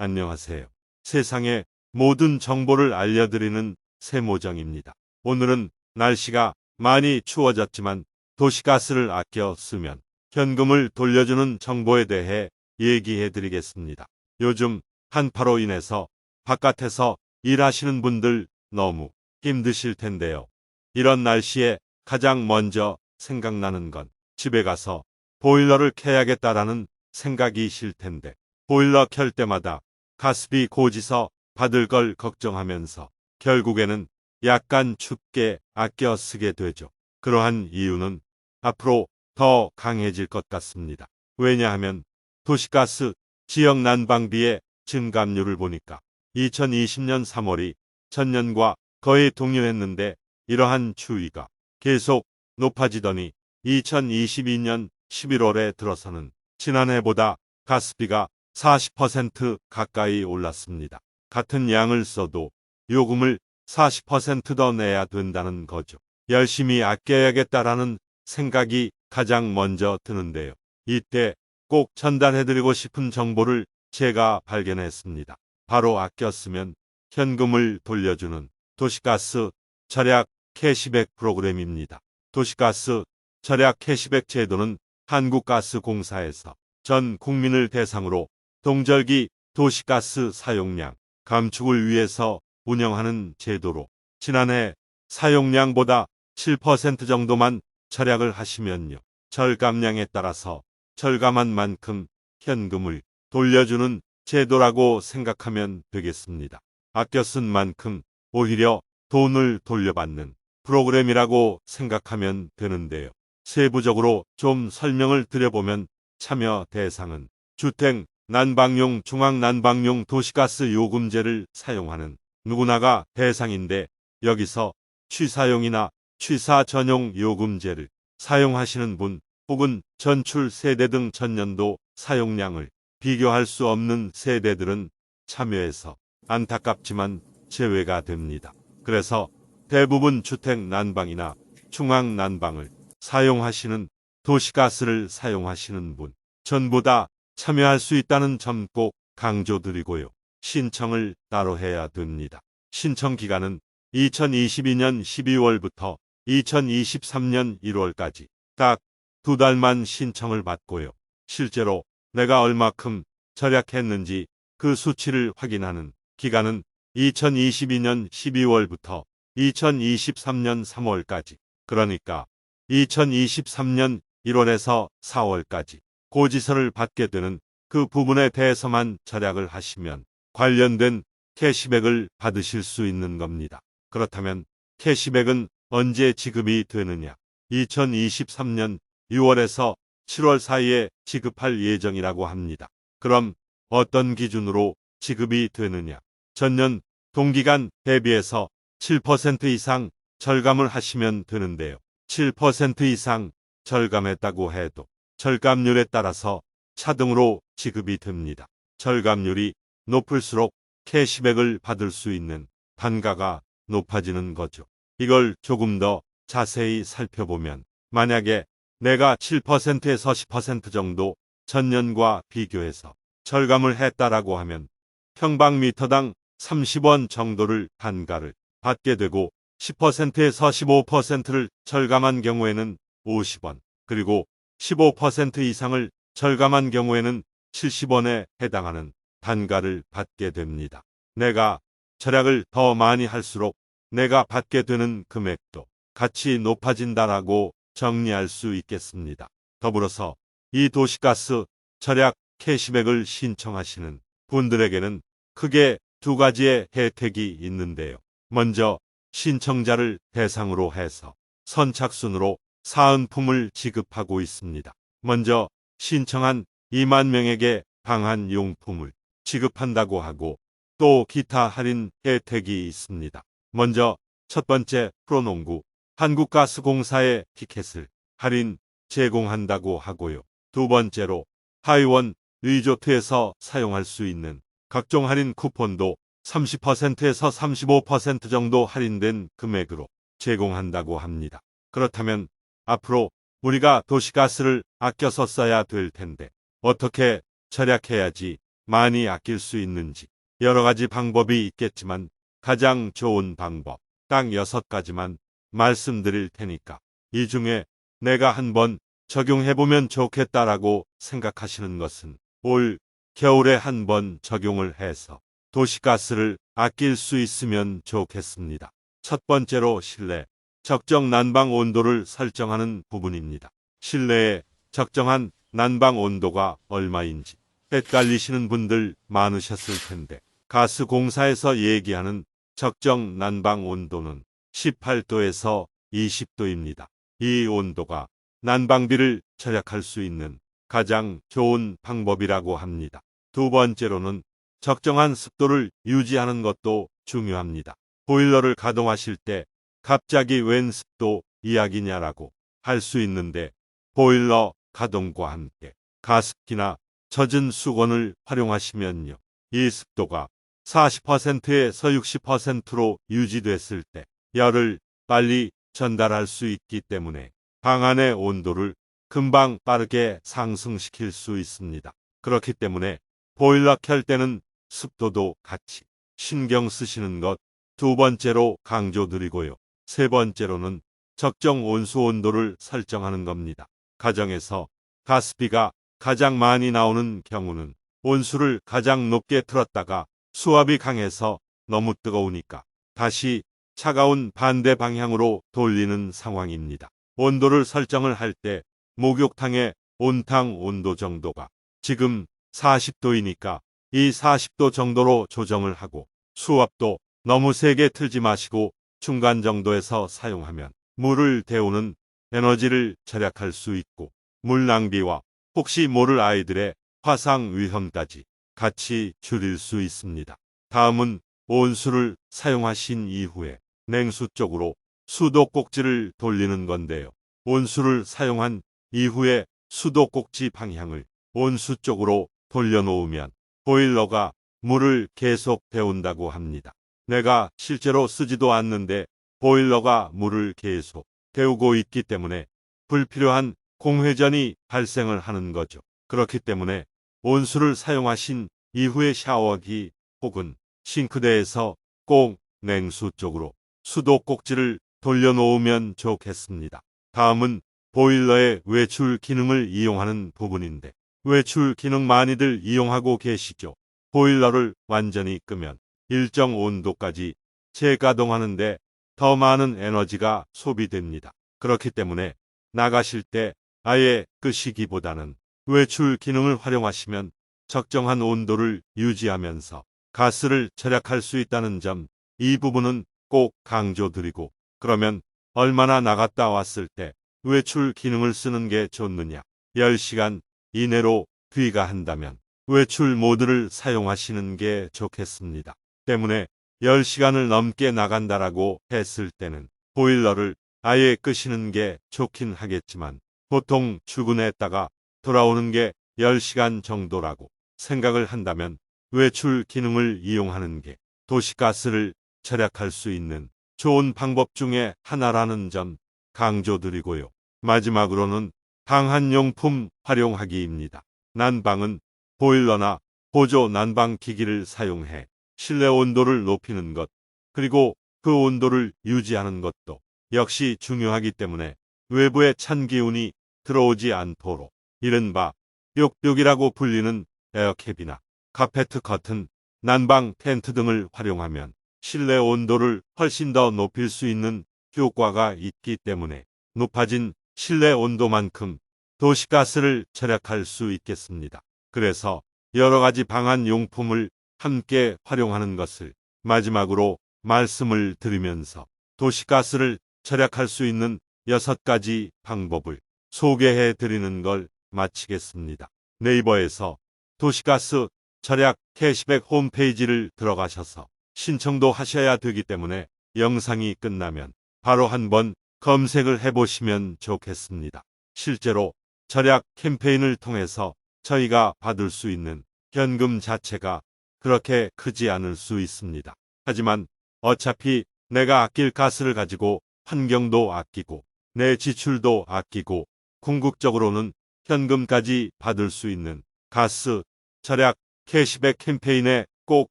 안녕하세요. 세상의 모든 정보를 알려드리는 세모정입니다. 오늘은 날씨가 많이 추워졌지만 도시가스를 아껴 쓰면 현금을 돌려주는 정보에 대해 얘기해 드리겠습니다. 요즘 한파로 인해서 바깥에서 일하시는 분들 너무 힘드실 텐데요. 이런 날씨에 가장 먼저 생각나는 건 집에 가서 보일러를 켜야겠다라는 생각이실 텐데 보일러 켤 때마다 가스비 고지서 받을 걸 걱정하면서 결국에는 약간 춥게 아껴 쓰게 되죠. 그러한 이유는 앞으로 더 강해질 것 같습니다. 왜냐하면 도시가스 지역 난방비의 증감률을 보니까 2020년 3월이 전년과 거의 동일했는데 이러한 추이가 계속 높아지더니 2022년 11월에 들어서는 지난해보다 가스비가 40% 가까이 올랐습니다. 같은 양을 써도 요금을 40%더 내야 된다는 거죠. 열심히 아껴야겠다라는 생각이 가장 먼저 드는데요. 이때 꼭 전달해드리고 싶은 정보를 제가 발견했습니다. 바로 아껴 쓰면 현금을 돌려주는 도시가스 절약 캐시백 프로그램입니다. 도시가스 절약 캐시백 제도는 한국가스공사에서 전 국민을 대상으로 동절기 도시가스 사용량 감축을 위해서 운영하는 제도로 지난해 사용량보다 7% 정도만 절약을 하시면요. 절감량에 따라서 절감한 만큼 현금을 돌려주는 제도라고 생각하면 되겠습니다. 아껴 쓴 만큼 오히려 돈을 돌려받는 프로그램이라고 생각하면 되는데요. 세부적으로 좀 설명을 드려보면 참여 대상은 주택, 난방용, 중앙 난방용 도시가스 요금제를 사용하는 누구나가 대상인데 여기서 취사용이나 취사 전용 요금제를 사용하시는 분 혹은 전출 세대 등 전년도 사용량을 비교할 수 없는 세대들은 참여해서 안타깝지만 제외가 됩니다. 그래서 대부분 주택 난방이나 중앙 난방을 사용하시는 도시가스를 사용하시는 분 전부 다 참여할 수 있다는 점 꼭 강조드리고요. 신청을 따로 해야 됩니다. 신청 기간은 2022년 12월부터 2023년 1월까지 딱 두 달만 신청을 받고요. 실제로 내가 얼마큼 절약했는지 그 수치를 확인하는 기간은 2022년 12월부터 2023년 3월까지 그러니까 2023년 1월에서 4월까지 고지서를 받게 되는 그 부분에 대해서만 절약을 하시면 관련된 캐시백을 받으실 수 있는 겁니다. 그렇다면 캐시백은 언제 지급이 되느냐? 2023년 6월에서 7월 사이에 지급할 예정이라고 합니다. 그럼 어떤 기준으로 지급이 되느냐? 전년 동기간 대비해서 7% 이상 절감을 하시면 되는데요. 7% 이상 절감했다고 해도 절감률에 따라서 차등으로 지급이 됩니다. 절감률이 높을수록 캐시백을 받을 수 있는 단가가 높아지는 거죠. 이걸 조금 더 자세히 살펴보면 만약에 내가 7%에서 10% 정도 전년과 비교해서 절감을 했다라고 하면 평방미터당 30원 정도를 단가를 받게 되고 10%에서 15%를 절감한 경우에는 50원, 그리고 15% 이상을 절감한 경우에는 70원에 해당하는 단가를 받게 됩니다. 내가 절약을 더 많이 할수록 내가 받게 되는 금액도 같이 높아진다라고 정리할 수 있겠습니다. 더불어서 이 도시가스 절약 캐시백을 신청하시는 분들에게는 크게 두 가지의 혜택이 있는데요. 먼저 신청자를 대상으로 해서 선착순으로 사은품을 지급하고 있습니다. 먼저 신청한 2만 명에게 방한 용품을 지급한다고 하고 또 기타 할인 혜택이 있습니다. 먼저 첫 번째 프로농구 한국가스공사의 티켓을 할인 제공한다고 하고요. 두 번째로 하이원 리조트에서 사용할 수 있는 각종 할인 쿠폰도 30%에서 35% 정도 할인된 금액으로 제공한다고 합니다. 그렇다면 앞으로 우리가 도시가스를 아껴서 써야 될 텐데 어떻게 절약해야지 많이 아낄 수 있는지 여러 가지 방법이 있겠지만 가장 좋은 방법 딱 여섯 가지만 말씀드릴 테니까 이 중에 내가 한번 적용해보면 좋겠다라고 생각하시는 것은 올 겨울에 한번 적용을 해서 도시가스를 아낄 수 있으면 좋겠습니다. 첫 번째로 실내 적정 난방 온도를 설정하는 부분입니다. 실내에 적정한 난방 온도가 얼마인지 헷갈리시는 분들 많으셨을 텐데 가스 공사에서 얘기하는 적정 난방 온도는 18도에서 20도입니다. 이 온도가 난방비를 절약할 수 있는 가장 좋은 방법이라고 합니다. 두 번째로는 적정한 습도를 유지하는 것도 중요합니다. 보일러를 가동하실 때 갑자기 웬 습도 이야기냐라고 할 수 있는데 보일러 가동과 함께 가습기나 젖은 수건을 활용하시면요. 이 습도가 40%에서 60%로 유지됐을 때 열을 빨리 전달할 수 있기 때문에 방 안의 온도를 금방 빠르게 상승시킬 수 있습니다. 그렇기 때문에 보일러 켤 때는 습도도 같이 신경 쓰시는 것 두 번째로 강조드리고요. 세 번째로는 적정 온수 온도를 설정하는 겁니다. 가정에서 가스비가 가장 많이 나오는 경우는 온수를 가장 높게 틀었다가 수압이 강해서 너무 뜨거우니까 다시 차가운 반대 방향으로 돌리는 상황입니다. 온도를 설정을 할 때 목욕탕의 온탕 온도 정도가 지금 40도이니까 이 40도 정도로 조정을 하고 수압도 너무 세게 틀지 마시고 중간 정도에서 사용하면 물을 데우는 에너지를 절약할 수 있고 물 낭비와 혹시 모를 아이들의 화상 위험까지 같이 줄일 수 있습니다. 다음은 온수를 사용하신 이후에 냉수 쪽으로 수도꼭지를 돌리는 건데요. 온수를 사용한 이후에 수도꼭지 방향을 온수 쪽으로 돌려놓으면 보일러가 물을 계속 데운다고 합니다. 내가 실제로 쓰지도 않는데 보일러가 물을 계속 데우고 있기 때문에 불필요한 공회전이 발생을 하는 거죠. 그렇기 때문에 온수를 사용하신 이후에 샤워기 혹은 싱크대에서 꼭 냉수 쪽으로 수도 꼭지를 돌려놓으면 좋겠습니다. 다음은 보일러의 외출 기능을 이용하는 부분인데 외출 기능 많이들 이용하고 계시죠. 보일러를 완전히 끄면 일정 온도까지 재가동하는데 더 많은 에너지가 소비됩니다. 그렇기 때문에 나가실 때 아예 끄시기보다는 외출 기능을 활용하시면 적정한 온도를 유지하면서 가스를 절약할 수 있다는 점, 이 부분은 꼭 강조드리고, 그러면 얼마나 나갔다 왔을 때 외출 기능을 쓰는 게 좋느냐? 10시간 이내로 귀가한다면 외출 모드를 사용하시는 게 좋겠습니다. 때문에 10시간을 넘게 나간다라고 했을 때는 보일러를 아예 끄시는 게 좋긴 하겠지만 보통 출근했다가 돌아오는 게 10시간 정도라고 생각을 한다면 외출 기능을 이용하는 게 도시가스를 절약할 수 있는 좋은 방법 중에 하나라는 점 강조드리고요. 마지막으로는 방한용품 활용하기입니다. 난방은 보일러나 보조 난방 기기를 사용해 실내 온도를 높이는 것, 그리고 그 온도를 유지하는 것도 역시 중요하기 때문에 외부의 찬 기운이 들어오지 않도록 이른바 뾱뾱이라고 불리는 에어캡이나 카페트 커튼, 난방 텐트 등을 활용하면 실내 온도를 훨씬 더 높일 수 있는 효과가 있기 때문에 높아진 실내 온도만큼 도시가스를 절약할 수 있겠습니다. 그래서 여러 가지 방한 용품을 함께 활용하는 것을 마지막으로 말씀을 드리면서 도시가스를 절약할 수 있는 여섯 가지 방법을 소개해 드리는 걸 마치겠습니다. 네이버에서 도시가스 절약 캐시백 홈페이지를 들어가셔서 신청도 하셔야 되기 때문에 영상이 끝나면 바로 한번 검색을 해보시면 좋겠습니다. 실제로 절약 캠페인을 통해서 저희가 받을 수 있는 현금 자체가 그렇게 크지 않을 수 있습니다. 하지만 어차피 내가 아낄 가스를 가지고 환경도 아끼고 내 지출도 아끼고 궁극적으로는 현금까지 받을 수 있는 가스 절약 캐시백 캠페인에 꼭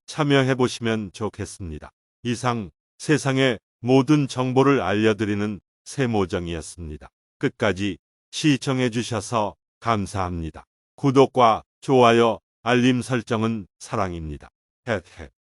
참여해 보시면 좋겠습니다. 이상 세상의 모든 정보를 알려드리는 세모정이었습니다. 끝까지 시청해 주셔서 감사합니다. 구독과 좋아요, 알림 설정은 사랑입니다. 헤헤.